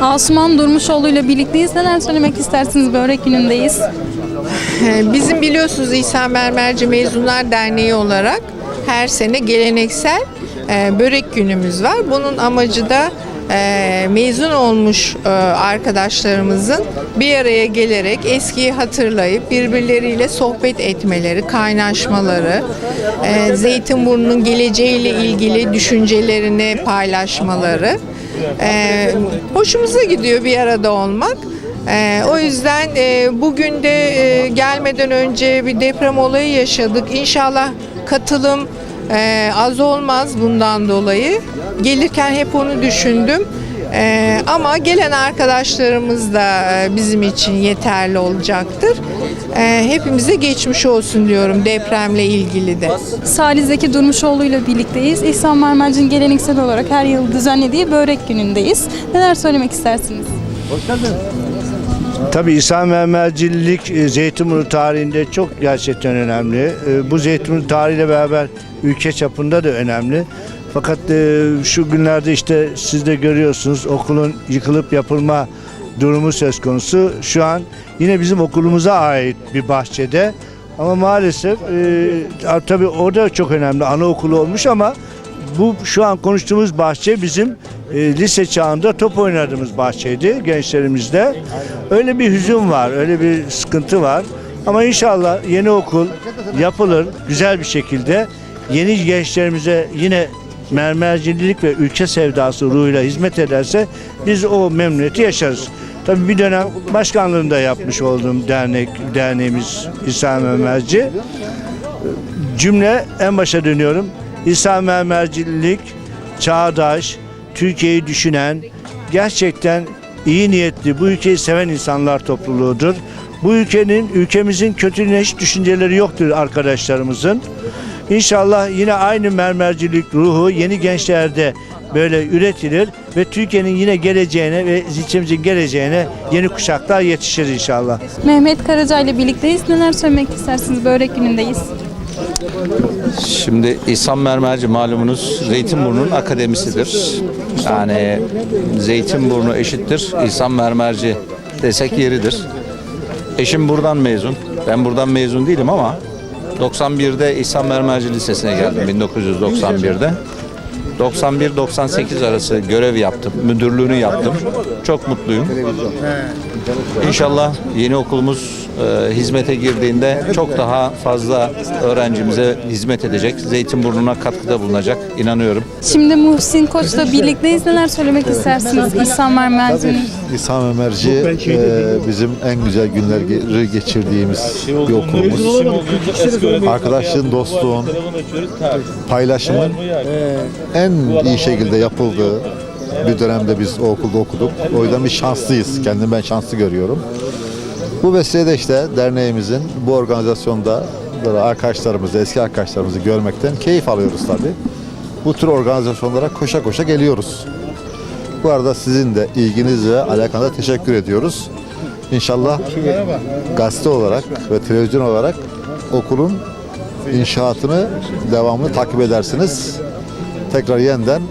Asuman Durmuşoğlu ile birlikteyiz. Neler söylemek istersiniz? Börek günündeyiz. Ee, Bizim biliyorsunuz İsa Mermerci Mezunlar Derneği olarak her sene geleneksel e, börek günümüz var. Bunun amacı da e, mezun olmuş e, arkadaşlarımızın bir araya gelerek eskiyi hatırlayıp birbirleriyle sohbet etmeleri, kaynaşmaları, Zeytinburnu'nun geleceğiyle ilgili düşüncelerini paylaşmaları. E, hoşumuza gidiyor bir arada olmak. Ee, o yüzden e, bugün de e, gelmeden önce bir deprem olayı yaşadık. İnşallah katılım e, az olmaz bundan dolayı. Gelirken hep onu düşündüm. Ee, ama gelen arkadaşlarımız da e, bizim için yeterli olacaktır. Ee, hepimize geçmiş olsun diyorum depremle ilgili de. Salih Zeki Durmuşoğlu ile birlikteyiz. İhsan Mermerci'nin geleneksel olarak her yıl düzenlediği börek günündeyiz. Neler söylemek istersiniz? Tabii İsa Mermercilik e, Zeytinburnu tarihinde çok gerçekten önemli. E, Bu Zeytinburnu tarihiyle beraber ülke çapında da önemli. Fakat e, şu günlerde işte siz de görüyorsunuz okulun yıkılıp yapılma durumu söz konusu. Şu an yine bizim okulumuza ait bir bahçede. Ama maalesef e, tabii o da çok önemli. Anaokulu olmuş ama bu şu an konuştuğumuz bahçe bizim e, lise çağında top oynadığımız bahçeydi gençlerimizde. Öyle bir hüzün var, öyle bir sıkıntı var. Ama inşallah yeni okul yapılır güzel bir şekilde. Yeni gençlerimize yine mermercilik ve ülke sevdası ruhuyla hizmet ederse biz o memnuniyeti yaşarız. Tabii bir dönem başkanlığını da yapmış olduğum dernek derneğimiz İsa Mermerci cümle en başa dönüyorum. İsa Mermercilik, çağdaş, Türkiye'yi düşünen, gerçekten iyi niyetli, bu ülkeyi seven insanlar topluluğudur. Bu ülkenin, ülkemizin kötülüğüne hiç düşünceleri yoktur arkadaşlarımızın. İnşallah yine aynı mermercilik ruhu yeni gençlerde böyle üretilir ve Türkiye'nin yine geleceğine ve ilçemizin geleceğine yeni kuşaklar yetişir inşallah. Mehmet Karaca ile birlikteyiz. Neler söylemek istersiniz? Börek günündeyiz. Şimdi İhsan Mermerci malumunuz Zeytinburnu'nun akademisidir. Yani Zeytinburnu eşittir İhsan Mermerci desek yeridir. Eşim buradan mezun. Ben buradan mezun değilim ama 91'de İhsan Mermerci Lisesi'ne geldim 1991'de. 91-98 arası görev yaptım, müdürlüğünü yaptım. Çok mutluyum. İnşallah yeni okulumuz e, hizmete girdiğinde çok daha fazla öğrencimize hizmet edecek. Zeytinburnu'na katkıda bulunacak inanıyorum. Şimdi Muhsin Koç'la birlikteyiz. Neler söylemek istersiniz? İhsan Mermerci'nin İsa Ömerci e, bizim en güzel günleri geçirdiğimiz bir okulumuz. Arkadaşlığın, dostluğun, paylaşımın en iyi şekilde yapıldığı bir dönemde biz o okulda okuduk. O yüzden biz şanslıyız. Kendimi ben şanslı görüyorum. Bu vesileyle işte derneğimizin bu organizasyonda arkadaşlarımızı, eski arkadaşlarımızı görmekten keyif alıyoruz tabii. Bu tür organizasyonlara koşa koşa geliyoruz. Bu arada sizin de ilginiz ve alakanıza teşekkür ediyoruz. İnşallah gazete olarak ve televizyon olarak okulun inşaatını devamlı takip edersiniz. Tekrar yeniden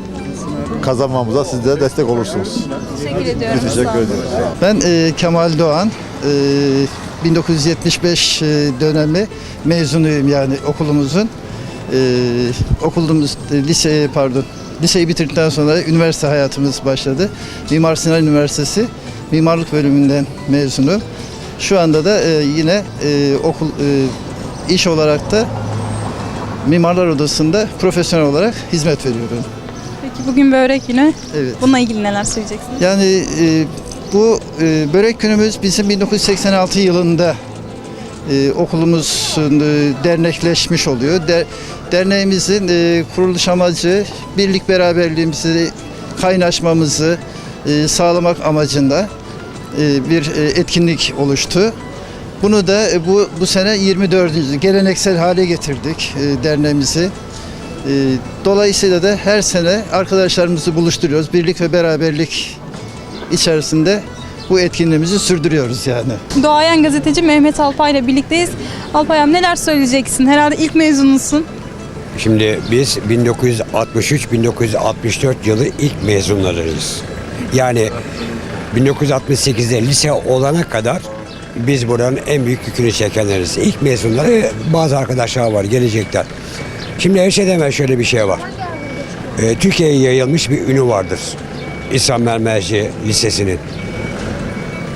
kazanmamıza siz de destek olursunuz. teşekkür ediyorum. Biz teşekkür ediyoruz. Ben e, Kemal Doğan. E, 1975 e, dönemi mezunuyum yani okulumuzun. E, okulumuz e, lise pardon liseyi bitirdikten sonra üniversite hayatımız başladı. Mimar Sinan Üniversitesi mimarlık bölümünden mezunum. Şu anda da e, yine e, okul e, iş olarak da Mimarlar Odası'nda profesyonel olarak hizmet veriyorum. Peki bugün börek günü. Evet. Bununla ilgili neler söyleyeceksiniz? Yani e, bu e, börek günümüz bizim 1986 yılında e, okulumuzun e, dernekleşmiş oluyor. Der, derneğimizin e, kuruluş amacı birlik beraberliğimizi, kaynaşmamızı e, sağlamak amacında e, bir e, etkinlik oluştu. Bunu da e, bu bu sene 24. geleneksel hale getirdik e, derneğimizi. E, Dolayısıyla da her sene arkadaşlarımızı buluşturuyoruz. Birlik ve beraberlik içerisinde bu etkinliğimizi sürdürüyoruz yani. Doğayan gazeteci Mehmet Alpay ile birlikteyiz. Alpay'ım neler söyleyeceksin? Herhalde ilk mezunusun. Şimdi biz 1963-1964 yılı ilk mezunlarıyız. Yani 1968'de lise olana kadar biz buranın en büyük yükünü çekenleriz. İlk mezunları bazı arkadaşlar var, gelecekler. Şimdi her şeyden evvel şöyle bir şey var. Ee, Türkiye'ye yayılmış bir ünü vardır. İslam Mermerci Lisesi'nin.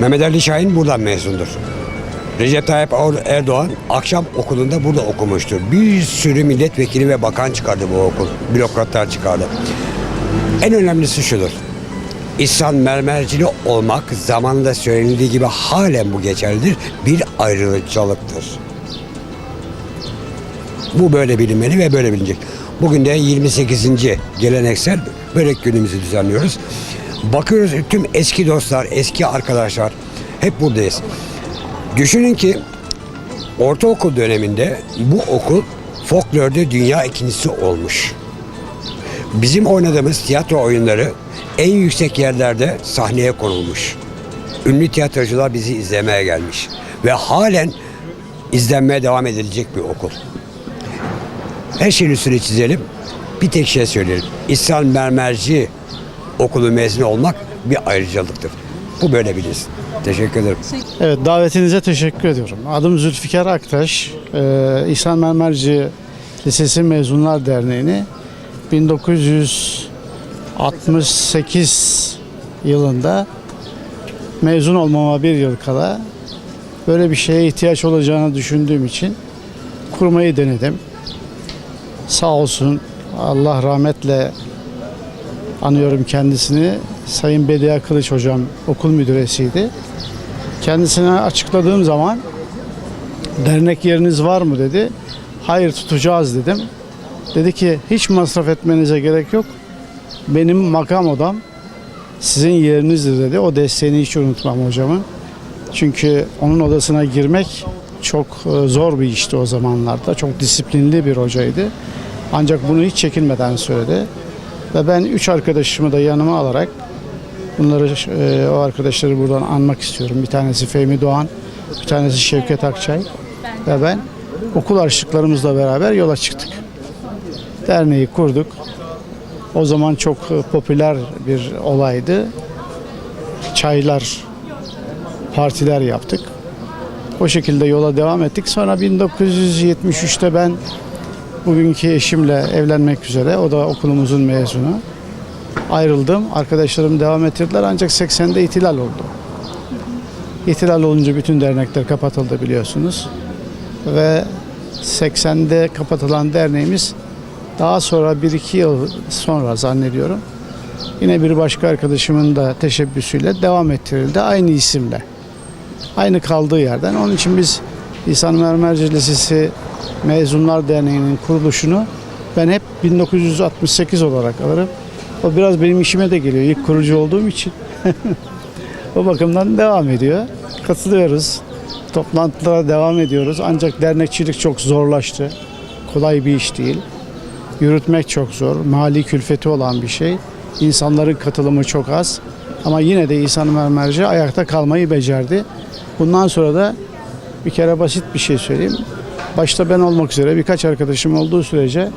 Mehmet Ali Şahin buradan mezundur. Recep Tayyip Erdoğan akşam okulunda burada okumuştur. Bir sürü milletvekili ve bakan çıkardı bu okul. Bürokratlar çıkardı. En önemlisi şudur. İhsan mermercili olmak zamanında söylenildiği gibi halen bu geçerlidir. Bir ayrılıkçılıktır. Bu böyle bilinmeli ve böyle bilinecek. Bugün de 28. geleneksel börek günümüzü düzenliyoruz. Bakıyoruz tüm eski dostlar, eski arkadaşlar hep buradayız. Düşünün ki ortaokul döneminde bu okul folklorda dünya ikincisi olmuş. Bizim oynadığımız tiyatro oyunları en yüksek yerlerde sahneye konulmuş. Ünlü tiyatrocular bizi izlemeye gelmiş. Ve halen izlenmeye devam edilecek bir okul. Her şeyin üstüne çizelim. Bir tek şey söyleyelim. İhsan Mermerci okulu mezunu olmak bir ayrıcalıktır. Bu böyle bilinsin. Teşekkür ederim. Evet davetinize teşekkür ediyorum. Adım Zülfikar Aktaş. Ee, İhsan Mermerci Lisesi Mezunlar Derneği'ni 1968 yılında mezun olmama bir yıl kala böyle bir şeye ihtiyaç olacağını düşündüğüm için kurmayı denedim. Sağ olsun Allah rahmetle anıyorum kendisini. Sayın Bediye Kılıç hocam okul müdüresiydi. Kendisine açıkladığım zaman dernek yeriniz var mı dedi. Hayır tutacağız dedim. Dedi ki hiç masraf etmenize gerek yok. Benim makam odam sizin yerinizdir dedi. O desteğini hiç unutmam hocamın. Çünkü onun odasına girmek çok e, zor bir işti o zamanlarda. Çok disiplinli bir hocaydı. Ancak bunu hiç çekinmeden söyledi. Ve ben üç arkadaşımı da yanıma alarak bunları e, o arkadaşları buradan anmak istiyorum. Bir tanesi Fehmi Doğan, bir tanesi Şevket Akçay ve ben okul harçlıklarımızla beraber yola çıktık. Derneği kurduk. O zaman çok e, popüler bir olaydı. Çaylar, partiler yaptık. O şekilde yola devam ettik. Sonra 1973'te ben bugünkü eşimle evlenmek üzere, o da okulumuzun mezunu. Ayrıldım. Arkadaşlarım devam ettirdiler ancak 80'de ihtilal oldu. İhtilal olunca bütün dernekler kapatıldı biliyorsunuz. Ve 80'de kapatılan derneğimiz daha sonra 1-2 yıl sonra zannediyorum yine bir başka arkadaşımın da teşebbüsüyle devam ettirildi aynı isimle. Aynı kaldığı yerden. Onun için biz İhsan Mermerci Lisesi Mezunlar Derneği'nin kuruluşunu ben hep 1968 olarak alırım. O biraz benim işime de geliyor ilk kurucu olduğum için. o bakımdan devam ediyor. Katılıyoruz. Toplantılara devam ediyoruz. Ancak dernekçilik çok zorlaştı. Kolay bir iş değil. Yürütmek çok zor. Mali külfeti olan bir şey. İnsanların katılımı çok az. Ama yine de İhsan Mermerci ayakta kalmayı becerdi. Bundan sonra da bir kere basit bir şey söyleyeyim. Başta ben olmak üzere birkaç arkadaşım olduğu sürece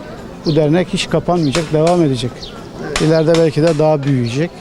bu dernek hiç kapanmayacak, devam edecek. İleride belki de daha büyüyecek.